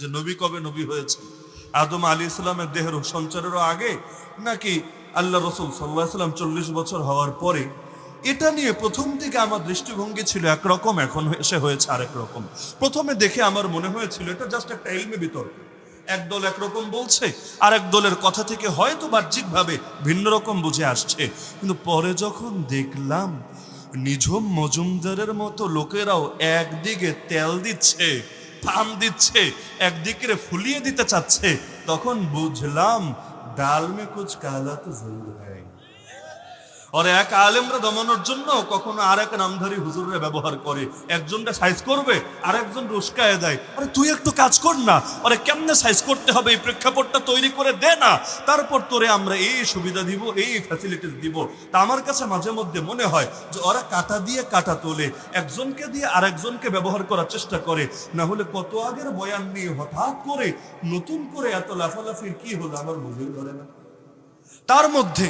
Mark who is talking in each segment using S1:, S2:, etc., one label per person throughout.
S1: যে নবী কবে নবী হয়েছে? আদম আলী ইসলামের দেহের সঞ্চারেরও আগে নাকি আল্লাহ রসুল সাল্লাহ সাল্লাম চল্লিশ বছর হওয়ার পরে? এটা নিয়ে প্রথম দিকে আমার দৃষ্টিভঙ্গি ছিল একরকম এখন এসে হয়েছে আরেক রকম। প্রথমে দেখে আমার মনে হয়েছিল এটা জাস্ট একটা এলমি বিতর্ক। একদল একরকম বলছে আর এক দলের কথা থেকে হয়তো বাহ্যিকভাবে ভিন্ন রকম বুঝে আসছে। কিন্তু পরে যখন দেখলাম, নিঝম মজুমদারের মতো লোকেরাও একদিকে তেল দিচ্ছে থাম দিচ্ছে একদিকে ফুলিয়ে দিতে চাচ্ছে। তখন বুঝলাম ডাল মে কুচ কালা তো জরুর। আর এক আলেমরা দমানোর জন্য কখনো আর এক নামধারী হুজুররা ব্যবহার করে। একজনটা সাইজ করবে আর একজন রুস্কায় দেয়। আরে তুই একটু কাজ কর না। আরে কেমনে সাইজ করতে হবে? এই প্রেক্ষাপটটা তৈরি করে দে না। তারপর তোরে আমরা এই সুবিধা দিব, এই ফ্যাসিলিটিস দিব। তা আমার কাছে মাঝে মধ্যে মনে হয় যে ওরা কাটা দিয়ে কাটা তোলে, একজনকে দিয়ে আরেকজনকে ব্যবহার করার চেষ্টা করে। না হলে কত আগের বয়ান নিয়ে হঠাৎ করে নতুন করে এত লাফালাফির কি হলো আমার বুঝেই ধরে না। তার মধ্যে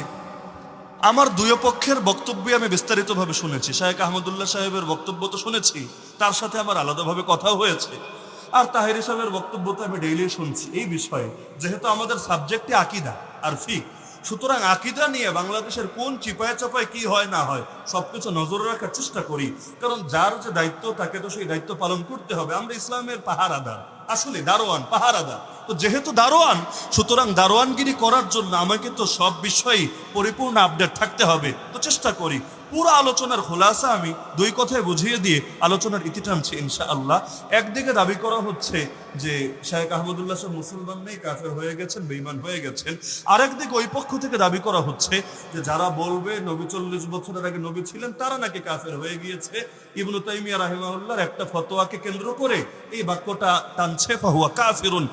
S1: আমার দুই পক্ষের বক্তব্যই আমি বিস্তারিতভাবে শুনেছি। শাহেক আহমদুল্লাহ সাহেবের বক্তব্য তো শুনেছি, তার সাথে আমার আলাদাভাবে কথাও হয়েছে। আর তাহেরি সাহেবের বক্তব্য তো আমি ডেইলি শুনছি। এই বিষয়ে যেহেতু আমাদের সাবজেক্টে আকিদা আর ফিক সুতরাং আকিদা নিয়ে বাংলাদেশের কোন চিপায় চাপায় কি হয় না হয়, সবকিছু নজরে রাখার চেষ্টা করি। কারণ যার যে দায়িত্ব, তাকে তো সেই দায়িত্ব পালন করতে হবে। আমরা ইসলামের পাহারাদার। আসলে দারোয়ান, পাহারাদার। তো যেহেতু দারোয়ান, সুতরাং দারোয়ানগিরি করার জন্য আমাকে তো সব বিষয়েই পরিপূর্ণ আপডেট থাকতে হবে। তো চেষ্টা করি। পুরো আলোচনার খোলাসা আমি দুই কথায় বুঝিয়ে দিয়ে আলোচনার ইতি টানছি ইনশা আল্লাহ একদিকে দাবি করা হচ্ছে যে শাহেক আহমদুল্লাহ সাহেব মুসলমান নেই, কাফের হয়ে গেছেন বেইমান হয়ে গেছেন। আরেকদিকে ওই পক্ষ থেকে দাবি করা হচ্ছে যে যারা বলবে নবী চল্লিশ বছরের আগে নবী ছিলেন, তারা নাকি কাফের হয়ে গিয়েছে। ইবনু তাইমিয়া রাহিমাহুল্লাহর একটা ফতোয়াকে কেন্দ্র করে এই বাক্যটা টানছে, ফাহুয়া কাফিরুন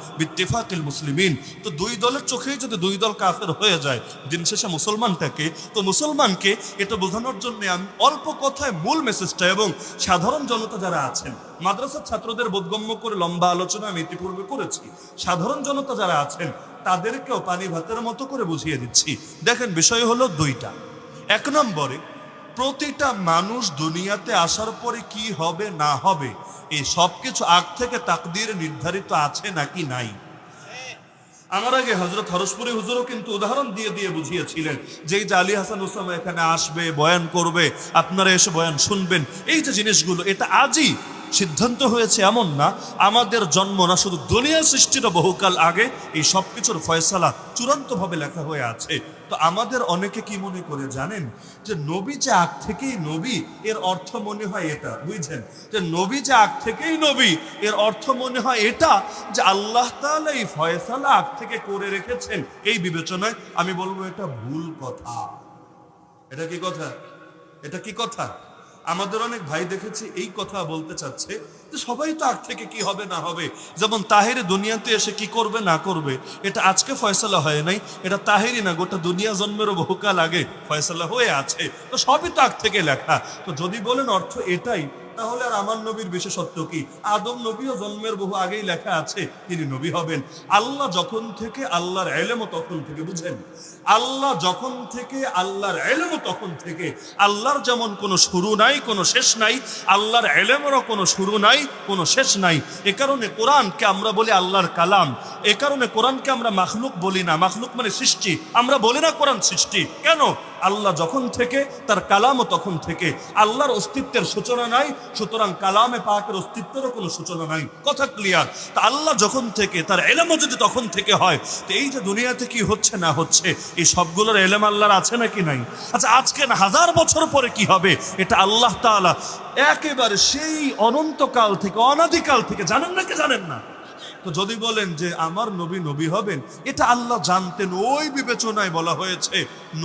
S1: বিত্তিফাকিল মুসলিমিন। তো দুই দলের চোখেই যদি দুই দল কাফের হয়ে যায়, দিন শেষে মুসলমানটাকে তো মুসলমানকে এটা বোঝানোর জন্য আমি অল্প কথায় মূল মেসেজটা এবং সাধারণ জনতা যারা আছেন, মাদ্রাসার ছাত্রদের বোধগম্য করে লম্বা আলোচনা আমি ইতিপূর্বে করেছি, সাধারণ জনতা যারা আছেন, তাদেরকেও পানি ভাতের মতো করে বুঝিয়ে দিচ্ছি। দেখেন, বিষয় হলো দুইটা। এক নম্বরে, প্রতিটা মানুষ দুনিয়াতে আসার পরে কি হবে, না হবে, এই সব কিছু আগ থেকে তাকদির নির্ধারিত আছে নাকি নাই? আমার আগে হজরত হরসপুরি হুজুরও কিন্তু উদাহরণ দিয়ে দিয়ে বুঝিয়েছিলেন যে এই যে আলী হাসান ওসামা এখানে আসবে, বয়ান করবে, আপনারা এসে বয়ান শুনবেন। এই যে জিনিসগুলো, এটা আজই সিদ্ধান্ত হয়েছে এমন না, আমাদের জন্ম না, শুধু দুনিয়া সৃষ্টির বহুকাল আগে এই সব কিছুর ফয়সালা চূড়ান্তভাবে লেখা হয়ে আছে। তো আমাদের অনেকে কি মনে করে জানেন যে নবী যে আগ থেকেই নবী, এর অর্থ মনে হয় এটা বুঝছেন যে নবী যে আগ থেকেই নবী, এর অর্থ মনে হয় এটা যে আল্লাহ তাআলা এই ফয়সালা আগ থেকে করে রেখেছেন। এই বিবেচনায় আমি বলব এটা ভুল কথা। এটা কি কথা? এটা কি কথা? আমাদের অনেক ভাই দেখেছি, এই কথা বলতে চাচ্ছে যে সবাই তো আগ থেকে কি হবে না হবে। যেমন তাহের দুনিয়াতে এসে কি করবে না করবে, এটা আজকে ফয়সলা হয় নাই, এটা তাহেরই না, গোটা দুনিয়া জন্মেরও বহুকাল আগে ফয়সলা হয়ে আছে। তো সবই তো আগ থেকে লেখা। তো যদি বলেন অর্থ এটাই তাহলে আর আমার নবীর বিশেষত্ব কি? আদম নবীও জন্মের বহু আগেই লেখা আছে, তিনি নবী হবেন। আল্লাহ যখন থেকে আল্লাহর এলেমও তখন থেকে বুঝেন। আল্লাহ যখন থেকে আল্লাহর এলেমও তখন থেকে, আল্লাহর যেমন কোনো শুরু নাই, কোনো শেষ নাই, আল্লাহর এলেমেরও কোনো শুরু নাই, কোনো শেষ নাই। এ কারণে কোরআনকে আমরা বলি আল্লাহর কালাম। এ কারণে কোরআনকে আমরা মাখলুক বলি না। মাখলুক মানে সৃষ্টি। আমরা বলি না কোরআন সৃষ্টি। কেন? আল্লাহ যখন থেকে, তার কালামও তখন থেকে। আল্লাহর অস্তিত্বের সূচনা নাই, সুতরাং কালামে পাকের অস্তিত্বেরও কোনো সূচনা নাই। কথা ক্লিয়ার তা আল্লাহ যখন থেকে, তার এলেমও যদি তখন থেকে হয়, তো এই যে দুনিয়াতে কি হচ্ছে না হচ্ছে, এই সবগুলোর এলেম আল্লাহর আছে নাকি নাই? আচ্ছা আজকে না, হাজার বছর পরে কি হবে, এটা আল্লাহ তাআলা একেবারে সেই অনন্তকাল থেকে, অনাদিকাল থেকে, জানেন না কি জানেন না? তো যদি বলেন যে আমার নবী নবী হবেন, এটা আল্লাহ জানতেন, ওই বিবেচনায় বলা হয়েছে,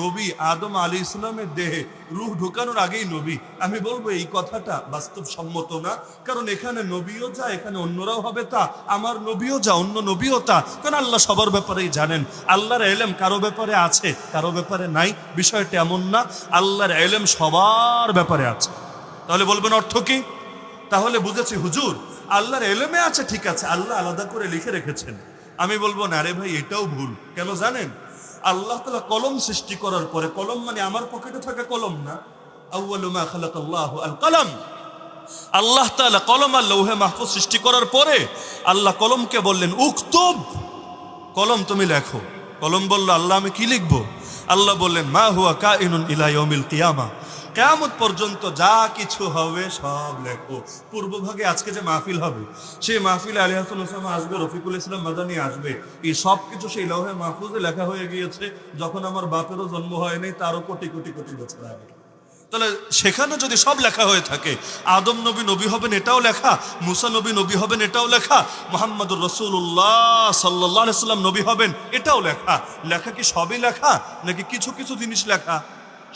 S1: নবী আদম আলী ইসলামের দেহে রুহ ঢুকানোর আগেই নবী। আমি বলব এই কথাটা বাস্তবসম্মত না, কারণ এখানে নবীও যা, এখানে অন্যরাও হবে তা, আমার নবীও যা, অন্য নবীও তা। কারণ আল্লাহ সবার ব্যাপারেই জানেন, আল্লাহর এলেম কারও ব্যাপারে আছে, কারও ব্যাপারে নাই, বিষয়টা এমন না, আল্লাহর এলেম সবার ব্যাপারে আছে। তাহলে বলবেন অর্থ কি? তাহলে বুঝেছি, হুজুর আল্লাহর এলেমে আছে, ঠিক আছে, আল্লাহ আলাদা করে লিখে রেখেছেন। আমি বলব, না রে ভাই, এটাও ভুল। কেন জানেন? আল্লাহ তালা কলম সৃষ্টি করার পরে, কলম মানে আমার পকেটে থাকা কলম না। আউয়ালু মা খালাকাল্লাহু আল কলম। আল্লাহ তাআলা কলম আর লৌহে মাহফুজ সৃষ্টি করার পরে, আল্লাহ কলমকে বললেন, উক্তুব। কলম তুমি লেখো। কলম বলল, আল্লাহ, আমি কি লিখব? আল্লাহ বললেন, মা হুয়া কা ইনুন ইলাইয়মিল কিয়ামা। কেয়ামত পর্যন্ত যা কিছু হবে সব লেখো। পূর্বভাগে আজকে যে মাহফিল হবে, সেই মাহফিল আলী হাসান ওসামা আসবে, রফিকুল ইসলাম মাদানি আসবে। এই সব কিছু সেই লৌহে মাহফুজে লেখা হয়ে গিয়েছে, যখন আমার বাপেরও জন্ম হয়নি তারও কোটি কোটি কোটি বছর আগে। তাহলে সেখানে যদি সব লেখা হয়ে থাকে, আদম নবী নবী হবেন এটাও লেখা, মুসা নবী নবী হবেন এটাও লেখা, মোহাম্মদুর রসুল্লাহ সাল্লাহ সাল্লাম নবী হবেন এটাও লেখা। লেখা কি সবই লেখা, নাকি কিছু কিছু জিনিস লেখা?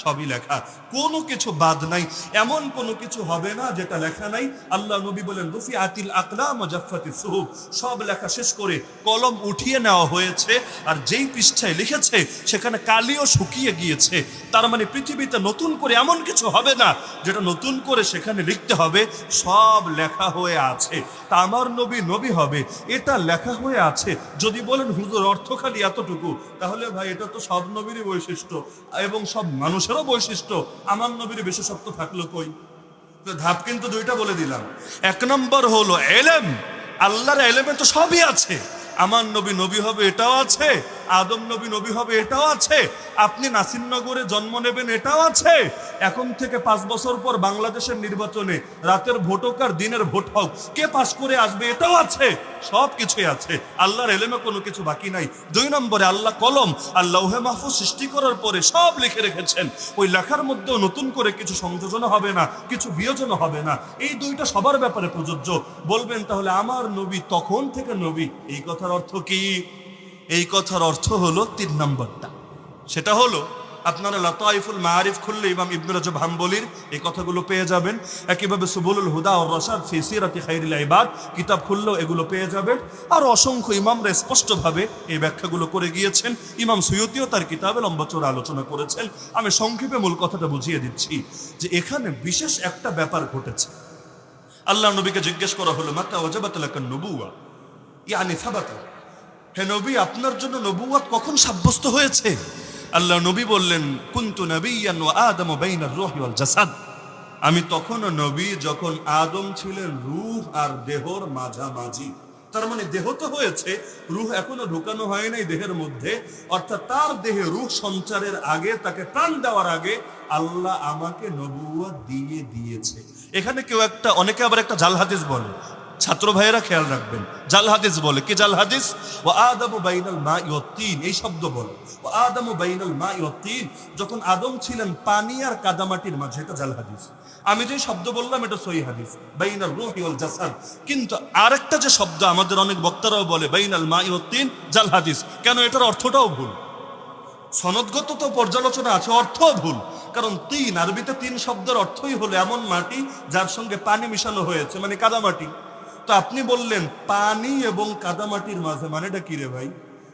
S1: সবই লেখা। কোনো কিছু বাদ নাই, এমন কোনো কিছু হবে না যেটা লেখা নাই। আল্লাহ নবী বলেন রফি আতিল আকলাম জাফাতি সুহুব। সব লেখা শেষ করে কলম উঠিয়ে নেওয়া হয়েছে, আর যেই পৃষ্ঠায় লিখেছে, সেখানে কালিও শুকিয়ে গিয়েছে। তার মানে পৃথিবীতে নতুন করে এমন কিছু হবে না যেটা নতুন করে সেখানে লিখতে হবে, সব লেখা হয়ে আছে। তা আমার নবী নবী হবে, এটা লেখা হয়ে আছে। যদি বলেন, হুজুর, অর্থ খালি এতটুকু? তাহলে ভাই, এটা তো সব নবীরই বৈশিষ্ট্য, এবং সব মানুষেরও বৈশিষ্ট্য। আমার নবীর বিশেষত্ব থাকল কই? ধাপ কিন্তু দুইটা বলে দিলাম। এক নম্বর হলো এলেম। আল্লাহর এলেমে তো সবই আছে। আমার নবী নবী হবে, এটাও আছে। আদম নবী নবী হবে এটাও আছে। আপনি নাসিরনগরে জন্ম নেবেন এটাও আছে। এখন থেকে পাঁচ বছর পর বাংলাদেশের নির্বাচনে রাতের ভোট হোক আর দিনের ভোট হোক, কে পাশ করে আসবে এটাও আছে। সব কিছুই আছে। আল্লাহর এলেমে কোনো কিছু বাকি নাই। দুই নম্বরে আল্লাহ কলম আর লৌহে মাহফুজ সৃষ্টি করার পরে সব লিখে রেখেছেন। ওই লেখার মধ্যেও নতুন করে কিছু সংযোজন হবে না, কিছু বিয়োজন হবে না। এই দুইটা সবার ব্যাপারে প্রযোজ্য। বলবেন তাহলে আমার নবী তখন থেকে নবী, এই কথার অর্থ কি? এই কথার অর্থ হলো তিন নম্বরটা। সেটা হলো, আপনারা লতাইফুল মারিফ খুললে ইমাম ইবনু রাজব হাম্বলির এই কথাগুলো পেয়ে যাবেন। একইভাবে সুবুলুল হুদা ও রসাদ ফি সিরাতি খাইরুল ইবাদ কিতাব খুললেও এগুলো পেয়ে যাবেন। আর অসংখ্য ইমামরা স্পষ্টভাবে এই ব্যাখ্যাগুলো করে গিয়েছেন। ইমাম সুয়তিও তার কিতাবে লম্বা চোরা আলোচনা করেছেন। আমি সংক্ষেপে মূল কথাটা বুঝিয়ে দিচ্ছি যে এখানে বিশেষ একটা ব্যাপার ঘটেছে। আল্লাহ নবীকে জিজ্ঞেস করা হলো, মাতা ওজাবাত নবুয়া ইয়ানি সাবাতা। হে নবী, আপনার জন্য নবুয়াত কখন সাব্যস্ত হয়েছে? আল্লাহ নবী বললেন, কুন্তু নবিয়ান ওয়া আদম বাইনার ওয়াল জাসাদ। আমি তখনও নবী যখন আদম ছিলেন রূহ আর দেহর মাঝামাঝি। তার মানে দেহ তো হয়েছে, রূহ এখনও ঢুকানো হয় নাই দেহের মধ্যে। অর্থাৎ তার দেহে রূহ সঞ্চারের আগে, তাকে প্রাণ দেওয়ার আগে আল্লাহ আমাকে নবুয়াত দিয়ে দিয়েছে। এখানে কেউ একটা, অনেকে আবার একটা জাল হাদিস বলে ছাত্র ভাইয়েরা খেয়াল রাখবেন। জাল হাদিস বলে। কি জাল হাদিস? ও আদম বাইনাল মা তিন। এই শব্দ বলে। ও আদম বাইনাল মা তিন। যখন আদম ছিলেন পানি আর কাদামাটির মাঝে, এটা জাল হাদিস। আমি যে শব্দ বললাম, এটা সহি হাদিস। বাইনাল রুহি ওয়াল জাসাদ। কিন্তু আরেকটা যে শব্দ আমাদের অনেক বক্তারাও বলে, বাইনাল মা তিন, জাল হাদিস। কেন এটার অর্থটাও ভুল? সনদগত তো পর্যালোচনা আছে, অর্থও ভুল। কারণ তিন, আরবিতে তিন শব্দের অর্থই হলো এমন মাটি যার সঙ্গে পানি মিশানো হয়েছে মানে কাদামাটি। তো আপনি বললেন পানি এবং কাদামাটির মাঝে মানেটা কি রে ভাই?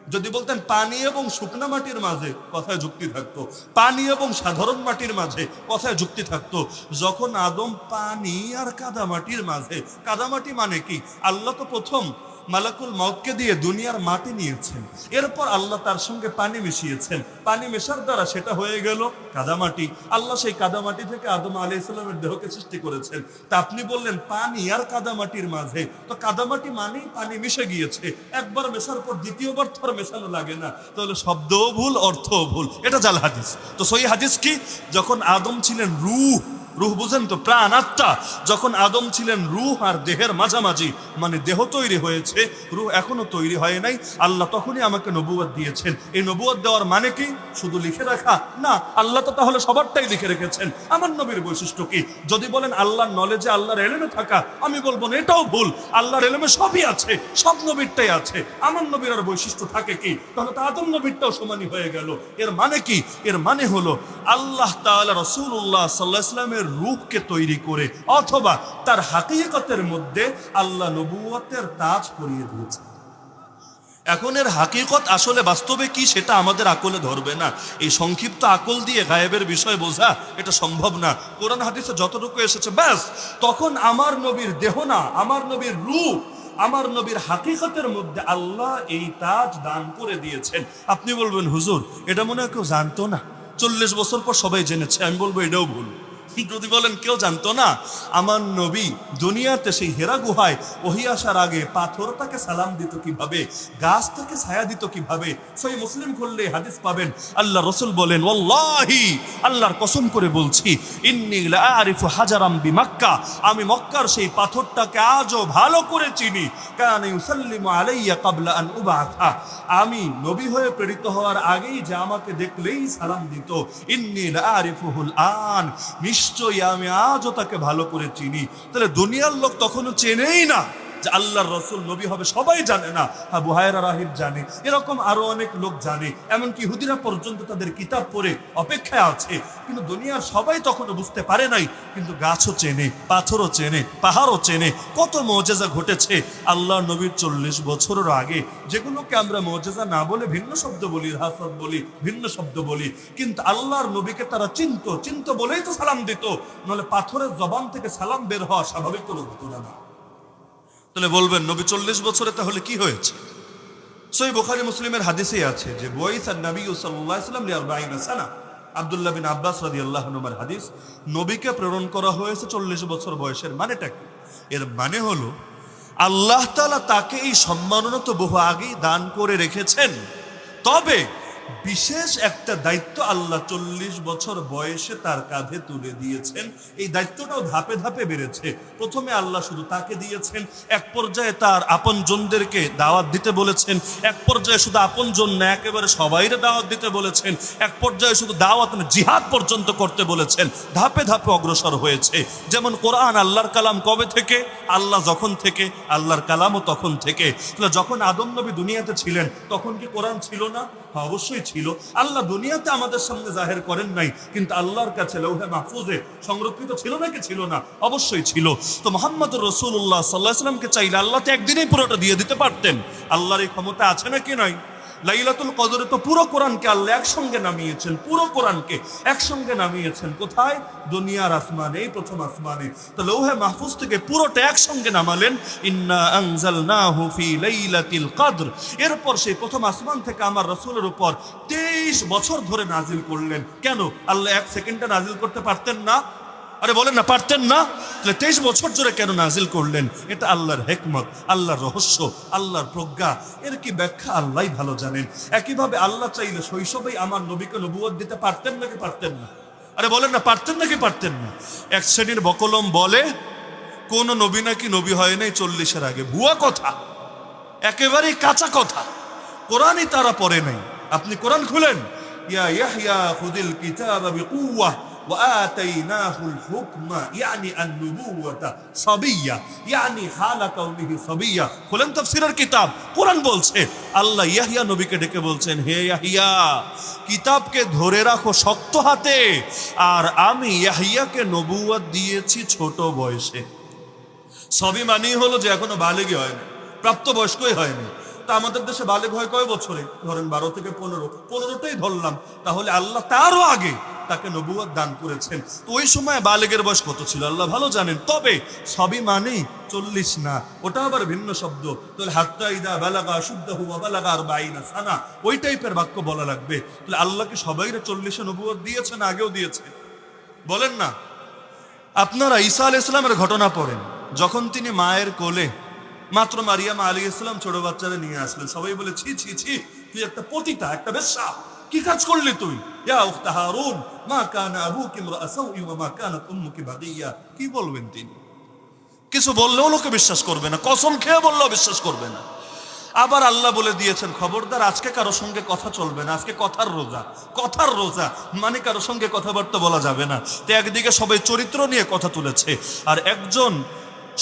S1: যদি বলতেন পানি এবং শুকনা মাটির মাঝে কথায় যুক্তি থাকতো। পানি এবং সাধারণ মাটির মাঝে কথায় যুক্তি থাকতো। যখন আদম পানি আর কাদামাটির মাঝে কাদামাটি মানে কি? আল্লাহ তো প্রথম মালাকুল মতকে দিয়ে দুনিয়ার মাটি নিয়েছেন। এরপর আল্লাহ তার সঙ্গে পানি মিশিয়েছেন। পানি মেশার দ্বারা সেটা হয়ে গেল কাদামাটি। আল্লাহ সেই কাদামাটি থেকে আদম আলি ইসলামের দেহকে সৃষ্টি করেছেন। তা আপনি বললেন, পানি আর কাদামাটির মাঝে। তো কাদামাটি মানেই পানি মিশে গিয়েছে। একবার মেশার পর দ্বিতীয়বার আর মেশানো লাগে না। তাহলে শব্দও ভুল, অর্থও ভুল। এটা জাল হাদিস। তো সই হাদিস কি? যখন আদম ছিলেন রূহ রুহ বুঝেন তো, প্রাণ, আত্মা। যখন আদম ছিলেন রুহ আর দেহের মাঝামাঝি মানে দেহ তৈরি হয়েছে, রুহ এখনও তৈরি হয় নাই, আল্লাহ তখনই আমাকে নবুয়াদ দিয়েছেন। এই নবুয়াদ দেওয়ার মানে কি? শুধু লিখে রাখা? না, আল্লাহ তো তাহলে সবারটাই লিখে রেখেছেন। আমার নবীর বৈশিষ্ট্য কি? যদি বলেন আল্লাহর নলেজে আল্লাহর এলেমে থাকা, আমি বলব না, এটাও ভুল। আল্লাহর এলেমে সবই আছে, সব নবীরটাই আছে। আমার নবীর আর বৈশিষ্ট্য থাকে কি? তাহলে তো আদম নবীরটাও সমানই হয়ে গেল। এর মানে কি? এর মানে হলো, আল্লাহ তাআলা রসুল্লাহ সাল্লাহ ইসলামের রূপকে তৈরি করে অথবা তার হাকিকতের মধ্যে আল্লাহ নবুয়তের তাজ পরিয়ে দিয়েছে। এখন এর হাকিকত আসলে বাস্তবে কি সেটা আমাদের আকলে ধরবে না। এই সংক্ষিপ্ত আকল দিয়ে গায়েবের বিষয় বোঝা এটা সম্ভব না। কোরআন হাদিসে যতটুকু এসেছে, ব্যাস। তখন আমার নবীর দেহ না, আমার নবীর রূপ, আমার নবীর হাকিকতের মধ্যে আল্লাহ এই তাজ দান করে দিয়েছেন। আপনি বলবেন, হুজুর, এটা মনে হয় কেউ জানতো না। চল্লিশ বছর পর সবাই জেনেছে, আমি বলব এটাও ভুল। যদি বলেন, কেউ জানতো না, আমার নবী দুনিয়াতে সেই হেরা গুহায় ওহি আসার আগে পাথরটাকে সালাম দিত কীভাবে, গাছটাকে ছায়া দিত কীভাবে? সেই মুসলিম করলে হাদিস পাবেন। আল্লাহ রসুল বলেন ওল্লাহি আল্লাহর কসম করে বলছি, ইন্নি হাজারাম বি মক্কা আমি মক্কার সেই পাথরটাকে আজও ভালো করে চিনি। কারণ আলাইয়া কাবলা আন উবাথা আমি নবী হয়ে প্রেরিত হওয়ার আগেই যে আমাকে দেখলেই সালাম দিত। ইন্নি আরিফুহুল আন নিশ্চয়ই আমি আজও তাকে ভালো করে চিনি। তাহলে দুনিয়ার লোক তখনও চেনেই না। যে আল্লাহর রসুল, নবী হবে, সবাই জানে না। হ্যাঁ বুহায়রা রাহিব জানে। এরকম আরও অনেক লোক জানে। এমনকি হুদিরা পর্যন্ত তাদের কিতাব পড়ে অপেক্ষায় আছে। কিন্তু দুনিয়ার সবাই তখনও বুঝতে পারে নাই। কিন্তু গাছও চেনে, পাথরও চেনে, পাহাড়ও চেনে। কত মজেজা ঘটেছে। আল্লাহ নবীর চল্লিশ বছরের আগে যেগুলোকে আমরা মজেজা না বলে ভিন্ন শব্দ বলি হাসদ বলি, ভিন্ন শব্দ বলি, কিন্তু আল্লাহর নবীকে তারা চিনত। চিন্ত বলেই তো সালাম দিত। নলে পাথরের জবান থেকে সালাম বের হওয়া স্বাভাবিক কোনো ঘটনা না। তাহলে বলবেন, নবী চল্লিশ বছরে তাহলে কি হয়েছে? সই বোখারি মুসলিমের হাদিসেই আছে যে বইস আর নবী সাল্লাহ সাল্লাম সানা। আব্দুল্লাহ বিন আব্বাস রাদি আল্লাহ নুমার হাদিস, নবীকে প্রেরণ করা হয়েছে চল্লিশ বছর বয়সের মানেটা কি? এর মানে হলো, আল্লাহ তালা তাকে এই সম্মাননা তো বহু আগেই দান করে রেখেছেন। তবে বিশেষ একটা দায়িত্ব আল্লাহ চল্লিশ বছর বয়সে তার কাঁধে তুলে দিয়েছেন। এই দায়িত্বটাও ধাপে ধাপে বেড়েছে। প্রথমে আল্লাহ শুধু তাকে দিয়েছেন এক পর্যায়ে তার আপন জনদেরকে দাওয়াত দিতে বলেছেন এক পর্যায়ে শুধু আপন জন না একেবারে সবাইরে দাওয়াত দিতে বলেছেন এক পর্যায়ে শুধু দাওয়াত না জিহাদ পর্যন্ত করতে বলেছেন। ধাপে ধাপে অগ্রসর হয়েছে। যেমন কোরআন আল্লাহর কালাম কবে থেকে? আল্লাহ যখন থেকে আল্লাহর কালামও তখন থেকে। যখন আদম নবী দুনিয়াতে ছিলেন তখন কি কোরআন ছিল না? হ্যাঁ, অবশ্যই ছিল, আল্লাহ দুনিয়াতে আমাদের সামনে জাহের করেন নাই, কিন্তু আল্লাহর কাছে লৌহে মাহফুজে সংরক্ষিত ছিল নাকি ছিল না? অবশ্যই ছিল। তো মোহাম্মদ রসুল্লাহ সাল্লাহ সাল্লামকে চাইলে আল্লাহ তো একদিনেই পুরোটা দিয়ে দিতে পারতেন। আল্লাহর এই ক্ষমতা আছে নাকি নয় লাইলাতুল কদরে তো পুরো কোরআনকে আল্লাহ একসঙ্গে নামিয়েছেন, পুরো কোরআনকে একসঙ্গে নামিয়েছেন। কোথায়? দুনিয়ার আসমানে এই প্রথম আসমানে। তো লৌহে মাহফুজ থেকে পুরোটা একসঙ্গে নামালেন, ইন্না আনজালনাহু ফি লাইলাতিল কদর। এরপর সেই প্রথম আসমান থেকে আমার রসুলের উপর তেইশ বছর ধরে নাজিল করলেন। কেন? আল্লাহ এক সেকেন্ডে নাজিল করতে পারতেন না? আরে বলেন না, পারতেন না? তাহলে তেইশ বছর ধরে কেন নাজিল করলেন? এটা আল্লাহর হেকমত, আল্লাহর রহস্য, আল্লাহর প্রজ্ঞা। এর কি ব্যাখ্যা? আল্লাহ ভালো জানেন। একইভাবে আল্লাহ চাইলে শৈশবেই আমার নবীকে নবুয়ত দিতে পারতেন নাকি পারতেন না? আরে বলেন না, পারতেন নাকি পারতেন না? এক শ্রেণির বকলম বলে, কোন নবী নাকি নবী হয় নাই চল্লিশের আগে। ভুয়া কথা, একেবারেই কাঁচা কথা। কোরআনই তারা পড়ে নাই। আপনি কোরআন খুলেন? ইয়া ইয়াহইয়া খুদিল কিতাব বিকুওয়াহ। وآتيناه الحكم يعني النبوة صبية يعني حال كونه صبية খুলেন তাফসীরের কিতাব কোরআন বলছে আল্লাহ ইয়াহিয়া নবীকে ডেকে বলছেন হে ইয়াহিয়া কিতাবকে ধরে রাখো শক্ত হাতে আর আমি ইয়াহিয়াকে নবুয়ত দিয়েছি ছোট বয়সে সবই মানেই হলো যে এখনো বালেগই হয়নি প্রাপ্তবয়স্কই হয়নি তা আমাদের দেশে বালেগ হয় কয় বছরে ধরেন বারো থেকে পনেরো পনেরোটাই ধরলাম তাহলে আল্লাহ তারও আগে তাকে নবুয়াদ দান করেছেন। তো ওই সময় বালেগের বয়স কত ছিল? আল্লাহ ভালো জানেন। তবে সবই মানেই চল্লিশ না। ওটা আবার ভিন্ন শব্দ। তাহলে হাত্তা ইদা বেলাগা শুদ্ধ হুয়া বেলাগা আর বাইনা সানা। ওই টাইপের বাক্য বলা লাগবে। তাহলে আল্লাহকে সবাইরে চল্লিশে নবুয়াদ দিয়েছেন, আগেও দিয়েছে বলেন না। আপনারা ঈসা আল ইসলামের ঘটনা পড়েন। যখন তিনি মায়ের কোলে মাত্র মারিয়ামা আলী ইসলাম ছোট বাচ্চাদের নিয়ে আসলেন, সবাই বলে, ছি ছি ছি, তুই একটা পতিতা, একটা বেশ্যা। কি কাজ করলি তুই? ইয়া মা কানা কি বলবেন তিনি? কিছু বললেও লোকে বিশ্বাস করবে না, কসম খেয়ে বললেও বিশ্বাস করবে না। আবার আল্লাহ বলে দিয়েছেন, খবরদার, আজকে কারও সঙ্গে কথা চলবে না, আজকে কথার রোজা কথার রোজা। মানে কারও সঙ্গে কথাবার্তা বলা যাবে না। তো একদিকে সবাই চরিত্র নিয়ে কথা তুলেছে। আর একজন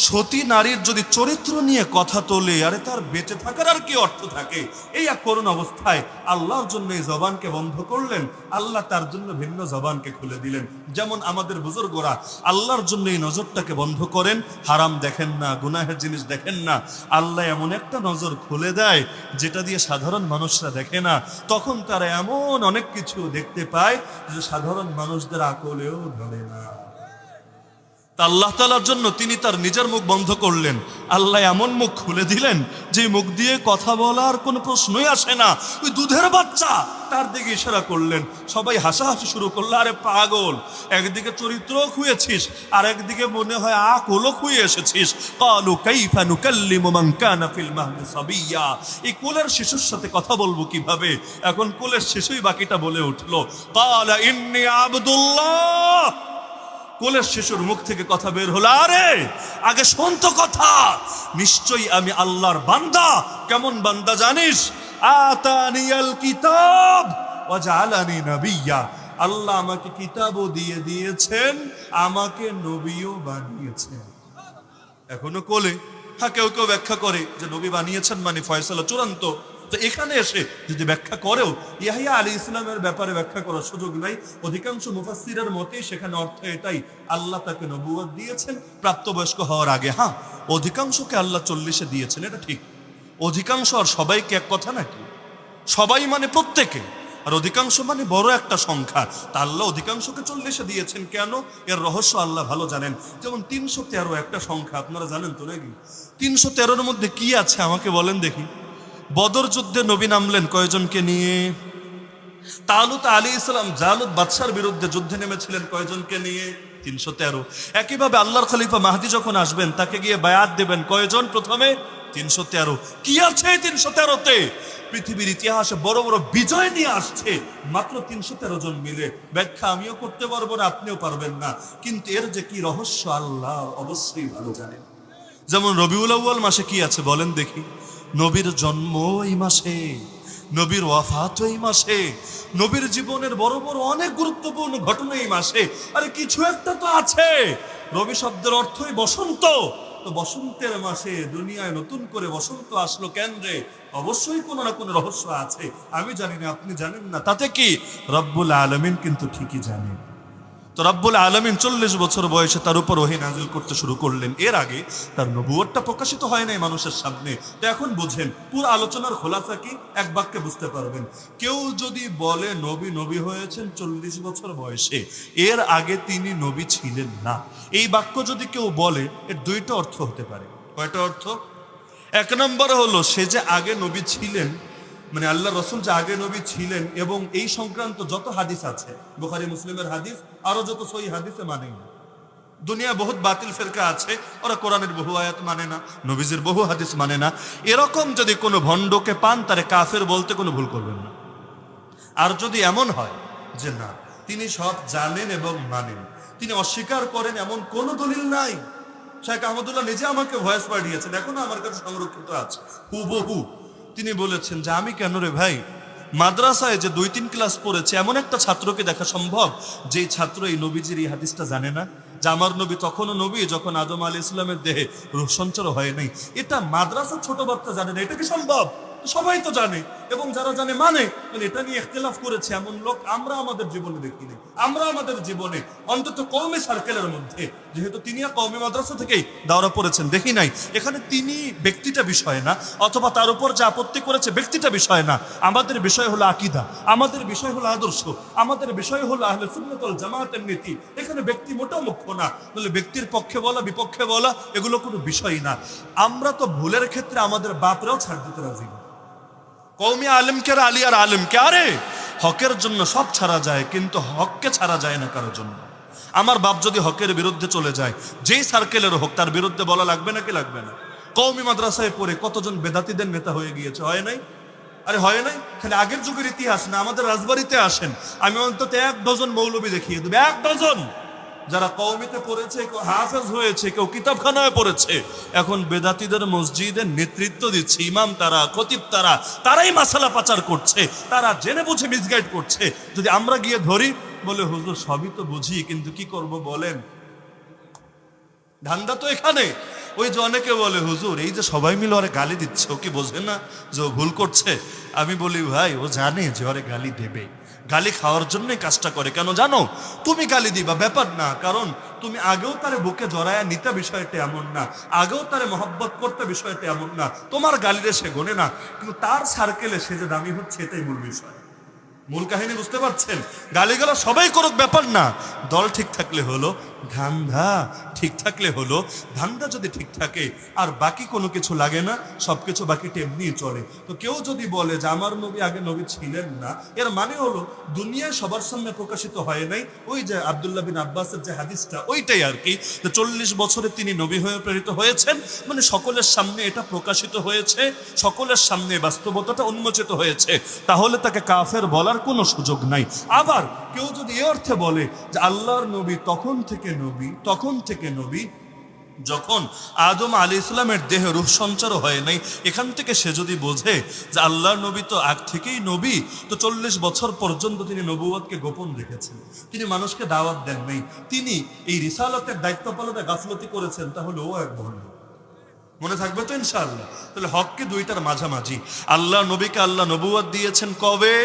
S1: সতী নারীর যদি চরিত্র নিয়ে কথা তোলে, আরে তার বেঁচে থাকার আর কি অর্থ থাকে? এই এক করুণ অবস্থায় আল্লাহর জন্য এই জবানকে বন্ধ করলেন। আল্লাহ তার জন্য ভিন্ন জবানকে খুলে দিলেন। যেমন আমাদের বুজুর্গরা আল্লাহর জন্য এই নজরটাকে বন্ধ করেন। হারাম দেখেন না, গুনাহের জিনিস দেখেন না। আল্লাহ এমন একটা নজর খুলে দেয়, যেটা দিয়ে সাধারণ মানুষরা দেখে না। তখন তারা এমন অনেক কিছু দেখতে পায় যে সাধারণ মানুষদের আকলেও ধরে না। তা আল্লাহ তালার জন্য তিনি তার নিজের মুখ বন্ধ করলেন। আল্লাহ এমন মুখ খুলে দিলেন, যে মুখ দিয়ে কথা বলার কোনো প্রশ্নই আসে না। ওই দুধের বাচ্চা তার দিকে ইশারা করলেন। সবাই হাসাহাসি শুরু করল, আরে পাগল, একদিকে চরিত্র খুঁয়েছিস আর একদিকে মনে হয় আকলও খুঁয়ে এসেছিস। কালু কাইফা নুকাল্লিমু মান কানা ফিল মাহদি সাবিয়্যা এই কোলের শিশুর সাথে কথা বলব কীভাবে? এখন কোলের শিশুই বাকিটা বলে উঠল, কালা ইন্নি আবদুল্লাহ। কোলের শিশুর মুখ থেকে কথা বের হলো, আরে, আগে শোন তো কথা। নিশ্চয়ই আমি আল্লাহর বান্দা। কেমন বান্দা জানিস? আতানিয়াল কিতাব ওয়াজআলানি নাবিয়্যা আল্লাহ আমাকে কিতাবও দিয়ে দিয়েছেন, আমাকে নবীও বানিয়েছেন। এখনও কোলে। হ্যাঁ কেউ কেউ ব্যাখ্যা করে যে নবী বানিয়েছেন মানে ফয়সালা চূড়ান্ত। তো এখানে এসে যদি ব্যাখ্যা করেও ইয়াহিয়া আলী ইসলামের ব্যাপারে ব্যাখ্যা করার সুযোগ নাই, অধিকাংশ মুফাসসিরের মতেই সেখানে অর্থ এটাই, আল্লাহ তাকে নবুয়ত দিয়েছেন, প্রাপ্তবয়স্ক হওয়ার আগে। হ্যাঁ অধিকাংশকে আল্লাহ চল্লিশে দিয়েছেন, এটা ঠিক। অধিকাংশ আর সবাইকে এক কথা নাকি সবাই মানে প্রত্যেকে, আর অধিকাংশ মানে বড় একটা সংখ্যা। তা আল্লাহ অধিকাংশকে চল্লিশে দিয়েছেন কেন? এর রহস্য আল্লাহ ভালো জানেন। যেমন তিনশো তেরো একটা সংখ্যা, আপনারা জানেন তো নাকি? তিনশো তেরোর মধ্যে কি আছে আমাকে বলেন দেখি। বদর যুদ্ধে নবী নামলেন কয়জনকে নিয়ে? তালুত আলী ইসলাম, জালুত বাদশার বিরুদ্ধে যুদ্ধে নেমেছিলেন কয়জনকে নিয়ে? তিনশো তেরো। একইভাবে আল্লাহর খলিফা মাহাদি যখন আসবেন, তাকে গিয়ে বায়াত দেবেন কয়জন? প্রথমে তিনশো তেরো। কি আছে তিনশো তেরোতে? পৃথিবীর ইতিহাসে বড় বড় বিজয় নিয়ে আসছে। মাত্র তিনশো তেরো জন মিলে। ব্যাখ্যা আমিও করতে পারব না, আপনিও পারবেন না। কিন্তু এর যে কি রহস্য, আল্লাহ অবশ্যই ভালো জানেন। যেমন রবিউল আউ্য়াল মাসে কি আছে বলেন দেখি। নবীর জন্ম এই মাসে, নবীর ওয়াফাত এই মাসে, নবীর জীবনের বড় বড় অনেক গুরুত্বপূর্ণ ঘটনা এই মাসে। আরে কিছু একটা তো আছে। রবি শব্দের অর্থই বসন্ত। তো বসন্তের মাসে দুনিয়ায় নতুন করে বসন্ত আসলো কেন্দ্রে অবশ্যই কোনো না কোনো রহস্য আছে। আমি জানি না, আপনি জানেন না। তাতে কি? রব্বুল আলমিন কিন্তু ঠিকই জানেন। তো রব্বুল আলমিন চল্লিশ বছর বয়সে তার উপর ওহি নাজিল করতে শুরু করলেন। এর আগে তার নবুয়টা প্রকাশিত হয় নাই মানুষের সামনে। তো এখন বুঝেন, পুরো আলোচনার খোলাসা কি? এক বাক্যে বুঝতে পারবেন। কেউ যদি বলে, নবী নবী হয়েছেন চল্লিশ বছর বয়সে, এর আগে তিনি নবী ছিলেন না। এই বাক্য যদি কেউ বলে, এর দুইটা অর্থ হতে পারে। কয়টা অর্থ? এক নম্বর হলো, সে যে আগে নবী ছিলেন মানে আল্লাহ রসুল যে আগে নবী ছিলেন এবং এই সংক্রান্ত যত হাদিস আছে, বুখারি, মুসলিমের হাদিস আরও যত সই হাদিসে মানে না। দুনিয়া বহুত বাতিল ফেরকা আছে, ওরা কোরআনের বহু আয়াত মানে না, নবীজির বহু হাদিস মানে না। এরকম যদি কোনো ভণ্ডকে পান, তারে কাফের বলতে কোনো ভুল করবেন না। আর যদি এমন হয় যে না, তিনি সব জানেন এবং মানেন, তিনি অস্বীকার করেন এমন কোনো দলিল নাই। শেখ আহমদুল্লাহ নিজে আমাকে ভয়েস পাঠিয়েছেন, এখনও আমার কাছে সংরক্ষিত আছে। হুবহু। তিনি বলেছেন যে, আমি কেন রে ভাই? মাদ্রাসায় যে দুই তিন ক্লাস পড়েছে, এমন একটা ছাত্রকে দেখা সম্ভব যে ছাত্র এই নবীজির এই হাদিসটা জানে না? যে আমার নবী তখনও নবী, যখন আদম আলী ইসলামের দেহে সঞ্চার হয় নাই। এটা মাদ্রাসা ছোট বাচ্চা জানে না। এটা কি সম্ভব? সবাই তো জানে। এবং যারা জানে মানে মানে এটা নিয়ে ইখতিলাফ করেছে এমন লোক আমরা আমাদের জীবনে দেখিনি আমরা আমাদের জীবনে অন্তত কৌমি সার্কেলের মধ্যে, যেহেতু তিনি কৌমি মাদ্রাসা থেকেই দাওরা পড়েছেন, দেখি নাই। এখানে তিনি ব্যক্তিটা বিষয় না, অথবা তার উপর যে আপত্তি করেছে ব্যক্তিটা বিষয় না। আমাদের বিষয় হলো আকিদা, আমাদের বিষয় হলো আদর্শ, আমাদের বিষয় হলো আহলে সুন্নতল জামাতের নীতি। এখানে ব্যক্তি মোটেও মুখ্য না। বলে ব্যক্তির পক্ষে বলা, বিপক্ষে বলা, এগুলো কোনো বিষয় না। আমরা তো ভুলের ক্ষেত্রে আমাদের বাপরাও ছাড় দিতে রাজি না। কৌমি আলেমকে আর আলী আর আলেমকে আরে হকের জন্য সব ছাড়া যায়, কিন্তু হককে ছাড়া যায় না কারোর জন্য। আমার বাপ যদি হকের বিরুদ্ধে চলে যায়, যেই সার্কেলের হোক, তার বিরুদ্ধে বলা লাগবে নাকি লাগবে না? কৌমি মাদ্রাসায় পড়ে কতজন বেদাতিদের নেতা হয়ে গিয়েছে, হয় নাই? আরে, হয় নাই? খালি আগের যুগের ইতিহাস না? আমাদের রাজবাড়িতে আসেন। আমি অন্তত এক ডজন মৌলবী দেখিয়ে দেবো। এক ডজন! যারা কৌমিতে পড়েছে, কেউ হাফেজ হয়েছে, কেউ কিতাবখানায় পড়েছে, এখন বেদাতিদের মসজিদের নেতৃত্ব দিচ্ছে, ইমাম তারা, খতিব তারা, তারাই মাসালা পাচার করছে, তারা জেনে বুঝে মিসগাইড করছে। যদি আমরা গিয়ে ধরি, বলে, হুজুর, সবই তো বুঝি, কিন্তু কি করব বলেন? ধান্দা তো এখানে। ওই যে অনেকে বলে, হুজুর, এই যে সবাই মিলে ওরে গালি দিচ্ছে, ও কি বোঝে না যে ও ভুল করছে? আমি বলি, ভাই, ও জানে যে ওরে গালি দেবে। গালি খাওয়ার জন্যই কাজটা করে। কেন জানো? তুমি গালি দিবা, ব্যাপার না। কারণ তুমি আগেও তারে বুকে জড়ায়া নিতে বিষয়টা এমন না। আগেও তারে মহব্বত করতে বিষয়টা এমন না। তোমার গালিরে সে গনে না। কিন্তু তার সার্কেলে সে যে দামি হচ্ছে, এটাই মূল বিষয়। মূল কাহিনী বুঝতে পারছেন? গালিগালা সবাই করুক, ব্যাপার না। দল ঠিক থাকলে হলো ধান্দা ঠিক থাকলে হলো, ধান্দা যদি ঠিক থাকে, আর বাকি কোনো কিছু লাগে না, সব কিছু বাকি তেমনি চলে। তো কেউ যদি বলে যে, আমার নবী আগে নবী ছিলেন না, এর মানে হলো, দুনিয়ায় সবার সামনে প্রকাশিত হয় নাই, ওই যে আবদুল্লাহ বিন আব্বাসের যে হাদিসটা, ওইটাই আর কি। যে চল্লিশ বছরে তিনি নবী হয়ে প্রেরিত হয়েছেন মানে সকলের সামনে এটা প্রকাশিত হয়েছে, সকলের সামনে বাস্তবতাটা উন্মোচিত হয়েছে। তাহলে তাকে কাফের বলার কোনো সুযোগ নাই। আবার কেউ যদি এ অর্থে বলে যে আল্লাহর নবী তখন থেকে নবী, তখন থেকে নবী, যখন আদম আলী ইসলামের দেহে রূপ সঞ্চার হয় নাই, এখান থেকে সে যদি বোঝে যে আল্লাহর নবী তো আগ থেকেই নবী, তো চল্লিশ বছর পর্যন্ত তিনি নবুয়াদকে গোপন রেখেছেন। তিনি মানুষকে দাওয়াত দেন নাই। তিনি এই রিসালতের দায়িত্ব পালনে গাফলতি করেছেন, তাহলে ও এক ভণ্ড মনে থাকবে তো ইনশাআল্লাহ। তাহলে হককে দুইটার মাঝামাঝি। আল্লাহ নবীকে আল্লাহ নবুয়াদ দিয়েছেন কবে?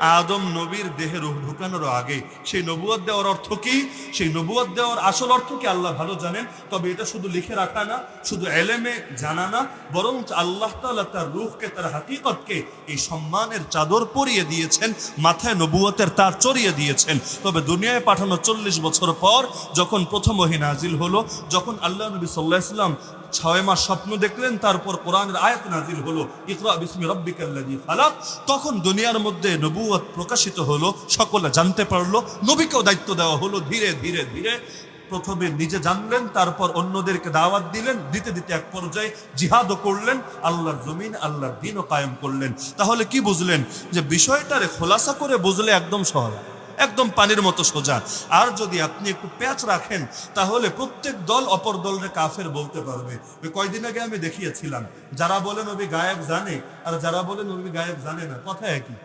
S1: আদম নবীর দেহে রূহ ঢুকানোর আগে, সেই নবুয়াদ দেওয়ার অর্থ কি? সেই নবুয়াদ দেওয়ার আসল অর্থ কি? আল্লাহ ভালো জানেন। তবে এটা শুধু লিখে রাখা না, শুধু এলেমে জানা না বরং আল্লাহ তাআলা তার রূহকে, তার হাকিকতকে এই সম্মানের চাদর পরিয়ে দিয়েছেন, মাথায় নবুয়তের তার চড়িয়ে দিয়েছেন। তবে দুনিয়ায় পাঠানো চল্লিশ বছর পর, যখন প্রথম ওহী নাজিল হলো, যখন আল্লাহ নবী সাল্লাহ ইসলাম ছয় মাস স্বপ্ন দেখলেন, তারপর কোরআনের আয়াত নাজিল হলো। ইকরা বিসমি রব্বিকাল্লাযী খালাক। তখন দুনিয়ার মধ্যে নবুয়ত প্রকাশিত হলো, সকলে জানতে পারল, নবীকেও দায়িত্ব দেওয়া হলো ধীরে ধীরে ধীরে। প্রথমে নিজে জানলেন, তারপর অন্যদেরকে দাওয়াত দিলেন, দিতে দিতে এক পর্যায়ে জিহাদও করলেন, আল্লাহর জমিন, আল্লাহর দিনও কায়েম করলেন। তাহলে কি বুঝলেন? যে বিষয়টারে খোলাসা করে বুঝলে একদম সহজ। একদম পানির মতো সোজা। আর যদি আপনি একটু প্যাচ রাখেন, তাহলে প্রত্যেক দল অপর দলরে কাফের বলতে পারবে। ওই কয়দিন আগে আমি দেখিয়েছিলাম, যারা বলেন ওবি গায়ক জানে, আর যারা বলেন ওবি গায়েব জানে না, কথা একই।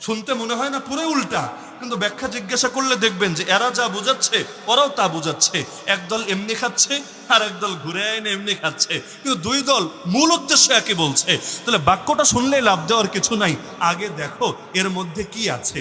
S1: শুনতে মনে হয় না পুরো উল্টা, কিন্তু ব্যাখ্যা জিজ্ঞাসা করলে দেখবেন যে এরা যা বুঝাচ্ছে, ওরাও তা বুঝাচ্ছে। একদল এমনি খাচ্ছে, আর একদল ঘুরে আইনে এমনি খাচ্ছে। কিন্তু দুই দল মূল উদ্দেশ্য একই বলছে। তাহলে বাক্যটা শুনলেই লাভ দেওয়ার কিছু নাই। আগে দেখো, এর মধ্যে কি আছে।